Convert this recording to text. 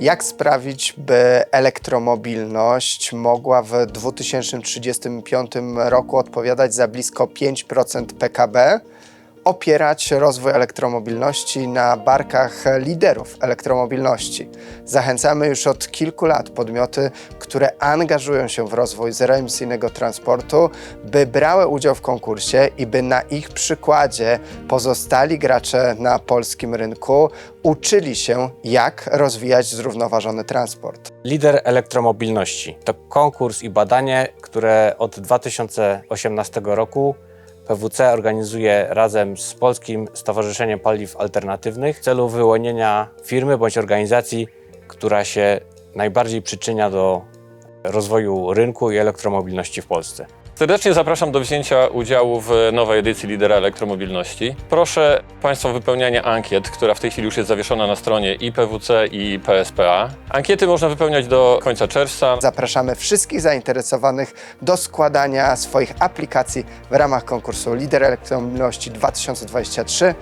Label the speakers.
Speaker 1: Jak sprawić, by elektromobilność mogła w 2035 roku odpowiadać za blisko 5% PKB, opierać rozwój elektromobilności na barkach liderów elektromobilności. Zachęcamy już od kilku lat podmioty, które angażują się w rozwój zeroemisyjnego transportu, by brały udział w konkursie i by na ich przykładzie pozostali gracze na polskim rynku uczyli się, jak rozwijać zrównoważony transport.
Speaker 2: Lider elektromobilności to konkurs i badanie, które od 2018 roku PWC organizuje razem z Polskim Stowarzyszeniem Paliw Alternatywnych w celu wyłonienia firmy bądź organizacji, która się najbardziej przyczynia do rozwoju rynku i elektromobilności w Polsce.
Speaker 3: Serdecznie zapraszam do wzięcia udziału w nowej edycji Lidera Elektromobilności. Proszę Państwa o wypełnianie ankiet, która w tej chwili już jest zawieszona na stronie i PWC i PSPA. Ankiety można wypełniać do końca czerwca.
Speaker 1: Zapraszamy wszystkich zainteresowanych do składania swoich aplikacji w ramach konkursu Lider Elektromobilności 2023.